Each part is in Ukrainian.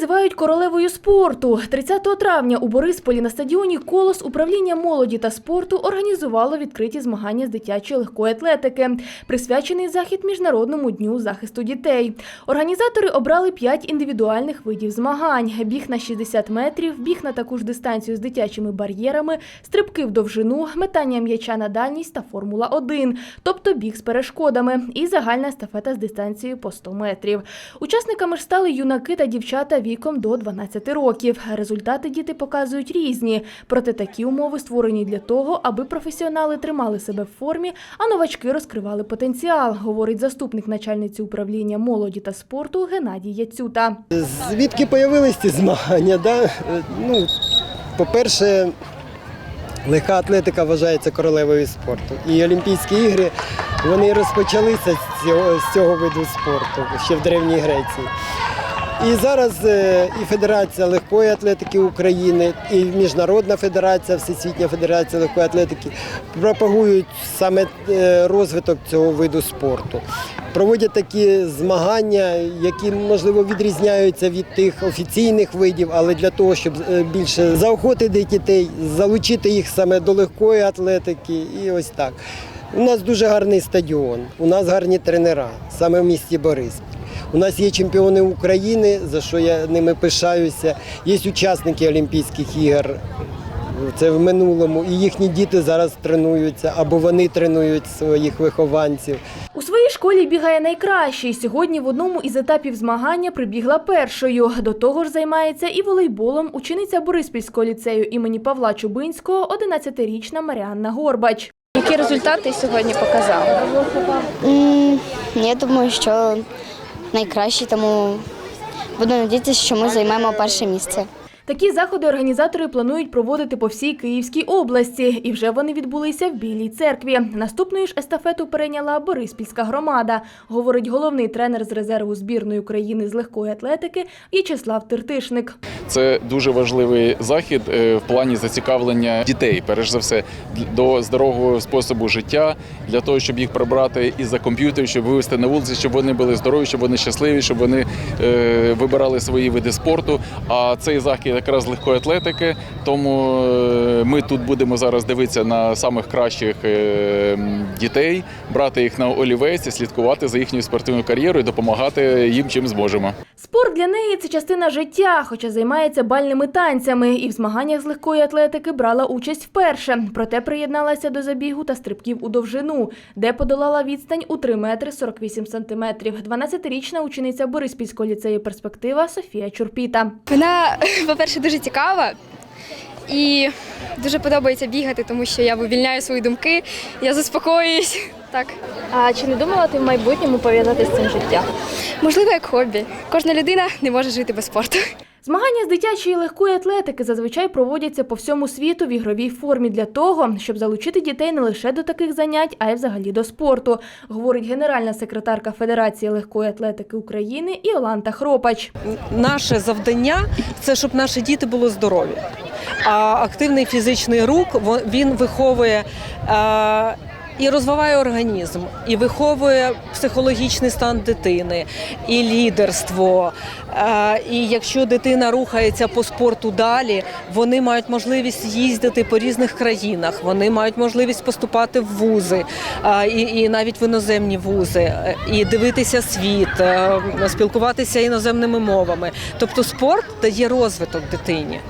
називають королевою спорту. 30 травня у Борисполі на стадіоні Колос управління молоді та спорту організувало відкриті змагання з дитячої легкої атлетики, присвячений захід Міжнародному дню захисту дітей. Організатори обрали п'ять індивідуальних видів змагань: біг на 60 метрів, біг на таку ж дистанцію з дитячими бар'єрами, стрибки в довжину, метання м'яча на дальність та Формула 1, тобто біг з перешкодами, і загальна естафета з дистанцією по 100 метрів. Учасниками ж стали юнаки та дівчата віком до 12 років. Результати діти показують різні, проте такі умови створені для того, аби професіонали тримали себе в формі, а новачки розкривали потенціал, говорить заступник начальниці управління молоді та спорту Геннадій Яцюта. Звідки появились ці змагання? Да? Е, Ну, по-перше, легка атлетика вважається королевою спорту. І Олімпійські ігри вони розпочалися з цього, з цього виду спорту ще в Древній Греції. І зараз е, і Федерація легкої атлетики України, і Міжнародна федерація, Всесвітня федерація легкої атлетики пропагують саме е, розвиток цього виду спорту. Проводять такі змагання, які можливо відрізняються від тих офіційних видів, але для того, щоб е, більше заохотити дітей, залучити їх саме до легкої атлетики, і ось так. У нас дуже гарний стадіон, у нас гарні тренера, саме в місті Бориспіль. У нас є чемпіони України, за що я ними пишаюся. Є учасники Олімпійських ігор. Це в минулому, і їхні діти зараз тренуються або вони тренують своїх вихованців. У своїй школі бігає найкращий. Сьогодні в одному із етапів змагання прибігла першою. До того ж займається і волейболом учениця Бориспільського ліцею імені Павла Чубинського, 11-річна Маріанна Горбач. Які результати сьогодні показав? М, Я думаю, що найкраще, тому буду надіятися, що ми займемо перше місце. Такі заходи організатори планують проводити по всій Київській області, і вже вони відбулися в Білій церкві. Наступною ж естафету перейняла Бориспільська громада, говорить головний тренер з резерву збірної України з легкої атлетики В'ячеслав Тертишник. Це дуже важливий захід е, в плані зацікавлення дітей, перш за все, до здорового способу життя, для того, щоб їх прибрати із за комп'ютерів, щоб вивести на вулиці, щоб вони були здорові, щоб вони щасливі, щоб вони е, вибирали свої види спорту. А цей захід якраз легкої атлетики. Тому е, ми тут будемо зараз дивитися на самих кращих е, дітей, брати їх на олівець, і слідкувати за їхньою спортивною кар'єрою, і допомагати їм чим зможемо. Спорт для неї це частина життя, хоча займається бальними танцями, і в змаганнях з легкої атлетики брала участь вперше. Проте приєдналася до забігу та стрибків у довжину, де подолала відстань у 3 метри 48 сантиметрів. 12-річна учениця Бориспільського ліцею перспектива Софія Чурпіта. Вона, по-перше, дуже цікава і дуже подобається бігати, тому що я вивільняю свої думки, я заспокоююсь. Так, А чи не думала ти в майбутньому пов'язати з цим життя? можливо, як хобі. Кожна людина не може жити без спорту. Змагання з дитячої легкої атлетики зазвичай проводяться по всьому світу в ігровій формі для того, щоб залучити дітей не лише до таких занять, а й взагалі до спорту, говорить генеральна секретарка Федерації легкої атлетики України Іоланта Хропач. наше завдання це щоб наші діти були здорові. А активний фізичний рух во- він виховує. І розвиває організм, і виховує психологічний стан дитини, і лідерство. Е, І якщо дитина рухається по спорту далі, вони мають можливість їздити по різних країнах, вони мають можливість поступати в вузи, е, і, і навіть в іноземні вузи, е, і дивитися світ, спілкуватися іноземними мовами. Тобто спорт дає розвиток дитині.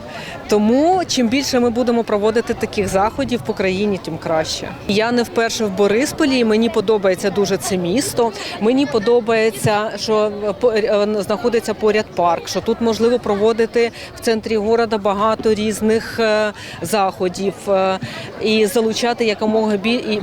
Тому чим більше ми будемо проводити таких заходів по країні, тим краще. Я не вперше в Борисполі. Мені подобається дуже це місто. Мені подобається, що по- е, знаходиться поряд парк. Що тут можливо проводити в центрі міста багато різних е, заходів е, і залучати якомога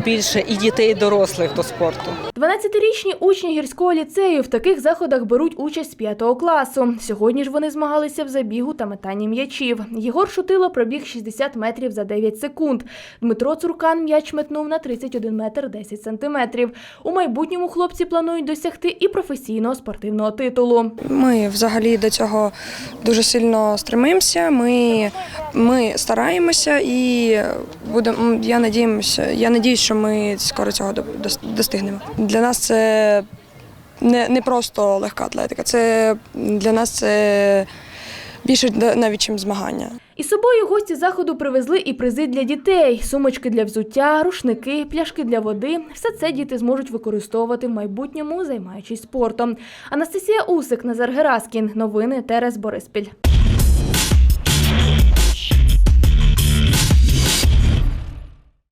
більше і дітей, і дорослих до спорту. 12-річні учні гірського ліцею в таких заходах беруть участь з 5 класу. Сьогодні ж вони змагалися в забігу та метанні м'ячів. Єгор Шутило пробіг 60 метрів за 9 секунд. Дмитро Цуркан м'яч метнув на 31 метр 10 сантиметрів. У майбутньому хлопці планують досягти і професійного спортивного титулу. Ми взагалі до цього дуже сильно стремимося. Ми, ми стараємося і будемо. Я надіємося. Я надіюсь, що ми скоро цього достигнемо. Для нас це не, не просто легка атлетика. Це для нас це більше навіть чим змагання. Із собою гості заходу привезли і призи для дітей: сумочки для взуття, рушники, пляшки для води. Все це діти зможуть використовувати в майбутньому, займаючись спортом. Анастасія Усик, Назар Гераскін. Новини Терес Бориспіль.